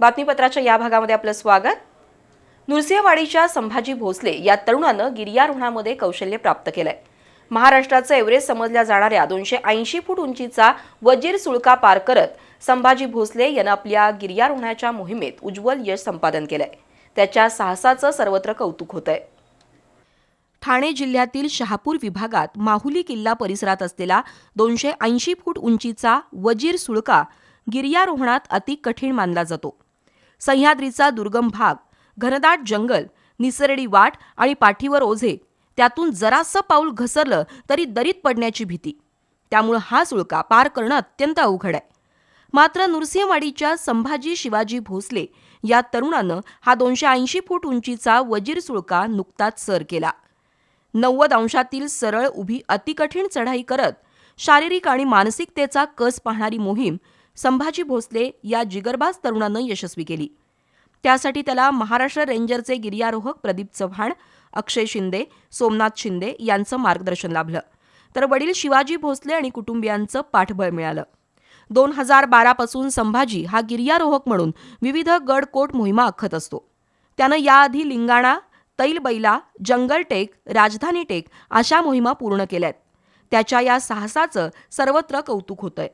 बातमीपत्राच्या या भागामध्ये आपलं स्वागत. नृसिंहवाडीच्या संभाजी भोसले या तरुणानं गिर्यारोहणामध्ये कौशल्य प्राप्त केलंय. महाराष्ट्राचं एव्हरेस्ट समजल्या जाणाऱ्या दोनशे ऐंशी फूट उंचीचा वजीर सुळका पार करत संभाजी भोसले यानं आपल्या गिर्यारोहणाच्या मोहिमेत उज्ज्वल यश संपादन केलंय. त्याच्या साहसाचं सर्वत्र कौतुक होतंय. ठाणे जिल्ह्यातील शहापूर विभागात माहुली किल्ला परिसरात असलेला दोनशे ऐंशी फूट उंचीचा वजीर सुळका गिर्यारोहणात अति कठीण मानला जातो. सह्याद्रीचा दुर्गम भाग घनदाट जंगल निसरडी वाट आणि पाठीवर ओझे त्यातून जरासं पाऊल घसरलं तरी दरीत पडण्याची भीती. त्यामुळं हा सुळका पार करणं अत्यंत अवघड आहे. मात्र नृसिंहवाडीच्या संभाजी शिवाजी भोसले या तरुणानं हा दोनशे ऐंशी फूट उंचीचा वजीर सुळका नुकताच सर केला. नव्वद अंशातील सरळ उभी अतिकठीण चढाई करत शारीरिक आणि मानसिकतेचा कस पाहणारी मोहीम संभाजी भोसले या जिगरबाज तरुणानं यशस्वी केली. त्यासाठी त्याला महाराष्ट्र रेंजरचे गिर्यारोहक प्रदीप चव्हाण अक्षय शिंदे सोमनाथ शिंदे यांचं मार्गदर्शन लाभलं. तर वडील शिवाजी भोसले आणि कुटुंबियांचं पाठबळ मिळालं. दोन हजार बारापासून संभाजी हा गिर्यारोहक म्हणून विविध गड कोट मोहिमा आखत असतो. त्यानं याआधी लिंगाणा तैलबैला जंगल टेक राजधानी टेक अशा मोहिमा पूर्ण केल्यात. त्याच्या या साहसाचं सर्वत्र कौतुक होतंय.